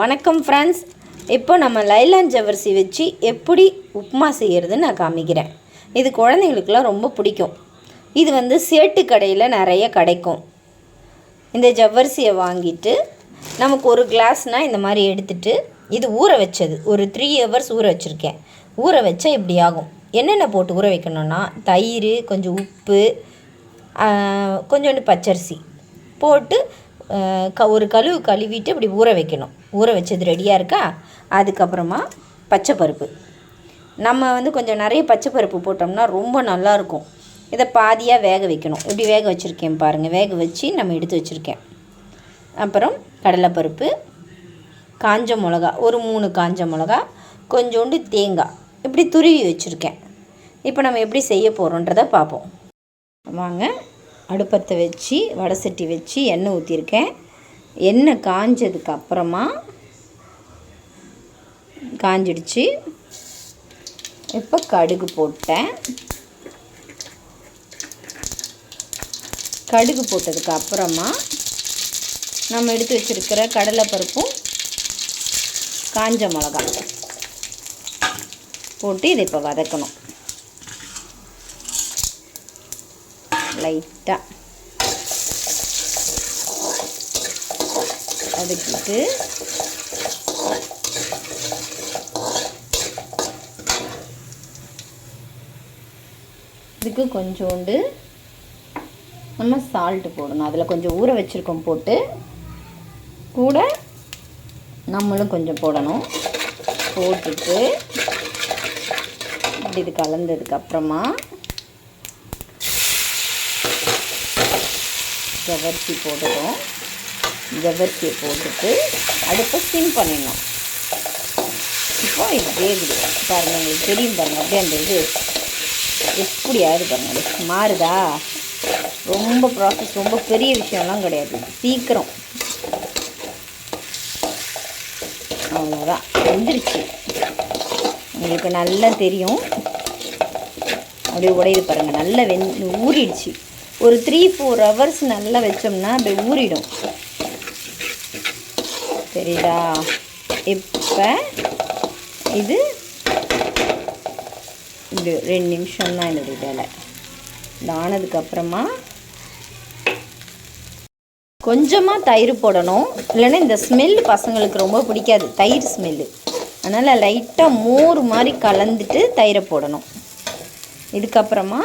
வணக்கம் ஃப்ரெண்ட்ஸ் இப்போ நம்ம லைலான் ஜவரிசி வச்சு எப்படி உப்புமா செய்கிறதுன்னு நான் காமிக்கிறேன். இது குழந்தைங்களுக்குலாம் ரொம்ப பிடிக்கும். இது வந்து சேட்டு கடையில் நிறைய கிடைக்கும். இந்த ஜவ்வரிசியை வாங்கிட்டு நமக்கு ஒரு கிளாஸ்னால் இந்த மாதிரி எடுத்துட்டு இது ஊற வச்சது. ஒரு த்ரீ ஹவர்ஸ் ஊற வச்சுருக்கேன். ஊற வச்சா இப்படி ஆகும். என்னென்ன போட்டு ஊற வைக்கணும்னா தயிர் கொஞ்சம் உப்பு கொஞ்சோண்டு பச்சரிசி போட்டு க ஒரு கழுவு கழுவிட்டு இப்படி ஊற வைக்கணும். ஊற வச்சது ரெடியாக இருக்கா? அதுக்கப்புறமா பச்சை பருப்பு. நம்ம வந்து கொஞ்சம் நிறைய பச்சை பருப்பு போட்டோம்னா ரொம்ப நல்லாயிருக்கும். இதை பாதியாக வேக வைக்கணும். இப்படி வேக வச்சுருக்கேன் பாருங்கள் வேக வச்சு நம்ம எடுத்து வச்சுருக்கேன். அப்புறம் கடலைப்பருப்பு காஞ்ச மிளகா ஒரு மூணு காஞ்ச மிளகா கொஞ்சோண்டு தேங்காய். இப்படி துருவி வச்சுருக்கேன். இப்போ நம்ம எப்படி செய்ய போகிறோன்றதை பார்ப்போம். வாங்க. அடுப்பத்தை வச்சு வடை சட்டி வச்சு எண்ணெய் ஊற்றிருக்கேன் எண்ணெய் காஞ்சதுக்கு அப்புறமா காஞ்சிடுச்சு. இப்போ கடுகு போட்டேன். கடுகு போட்டதுக்கு அப்புறமா நம்ம எடுத்து வச்சிருக்கிற கடலைப்பருப்பும் காஞ்ச மிளகா போட்டு இதை இப்போ வதக்கணும். லைட்டாக வதக்கிட்டு இதுக்கு கொஞ்சோண்டு நம்ம சால்ட்டு போடணும். அதில் கொஞ்சம் ஊற வச்சுருக்கோம் போட்டு கூட நம்மளும் கொஞ்சம் போடணும். போட்டுட்டு இப்படி இது கலந்ததுக்கப்புறமா ஜவர்சி போட்டுட்டோம். ஜவர்சியை போட்டுட்டு அடுப்பை சிம் பண்ணிடணும். இப்போ இது வேகுது பாருங்கள் உங்களுக்கு தெரியும் பாருங்கள் அப்படியே அந்த இது எப்படி ஆகுது பாருங்கள் மாறுதா? ரொம்ப ப்ராசஸ் ரொம்ப பெரிய விஷயம்லாம் கிடையாது சீக்கிரம். அவ்வளோதான் வந்துருச்சு. உங்களுக்கு நல்லா தெரியும். அப்படியே உடையுது பாருங்கள் நல்லா வெந் ஊறிடுச்சு. ஒரு த்ரீ ஃபோர் ஹவர்ஸ் நல்லா வச்சோம்னா அப்படி ஊறிடும். சரிடா இப்போ இது இது ரெண்டு நிமிஷம் தான் என்னுடைய வேலை. இது ஆனதுக்கப்புறமா கொஞ்சமாக தயிர் போடணும். இல்லைன்னா இந்த ஸ்மெல் பசங்களுக்கு ரொம்ப பிடிக்காது. தயிர் ஸ்மெல்லு அதனால் லைட்டாக மோர் மாதிரி கலந்துட்டு தயிரை போடணும். இதுக்கப்புறமா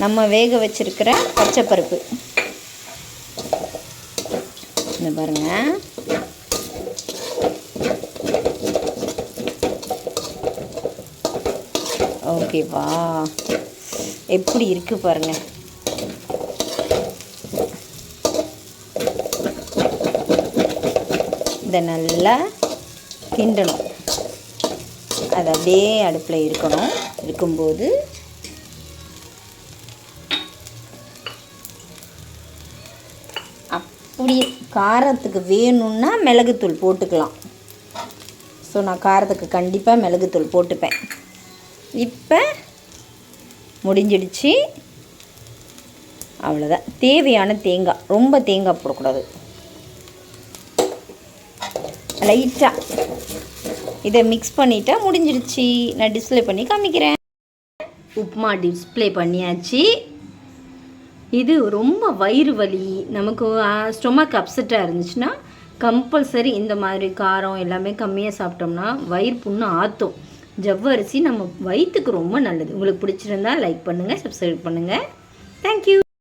நம்ம வேக வச்சிருக்கிற பச்சைப்பருப்பு. இந்த பாருங்க. ஓகேவா எப்படி இருக்கு பாருங்க. இதை நல்லா கிண்டணும். அது அப்படியே அடுப்பில் இருக்கணும். இருக்கும்போது அப்படி காரத்துக்கு வேணும்னா மிளகுத்தூள் போட்டுக்கலாம். ஸோ நான் காரத்துக்கு கண்டிப்பாக மிளகுத்தூள் போட்டுப்பேன். இப்போ முடிஞ்சிடுச்சு. அவ்வளோதான் தேவையான தேங்காய். ரொம்ப தேங்காய் போடக்கூடாது. லைட்டாக இதை மிக்ஸ் பண்ணிட்டா முடிஞ்சிடுச்சு. நான் டிஸ்ப்ளே பண்ணி காமிக்கிறேன். உப்புமா டிஸ்ப்ளே பண்ணியாச்சு. இது ரொம்ப வயிறு வலி. நமக்கு ஸ்டொமக் அப்செட்டாக இருந்துச்சுன்னா கம்பல்சரி இந்த மாதிரி காரம் எல்லாமே கம்மியாக சாப்பிட்டோம்னா வயிறு புண்ணு ஆற்றும் ஜவ்வரிசி நம்ம வயிற்றுக்கு ரொம்ப நல்லது. உங்களுக்கு பிடிச்சிருந்தா லைக் பண்ணுங்கள் சப்ஸ்கிரைப் பண்ணுங்கள் தேங்க்யூ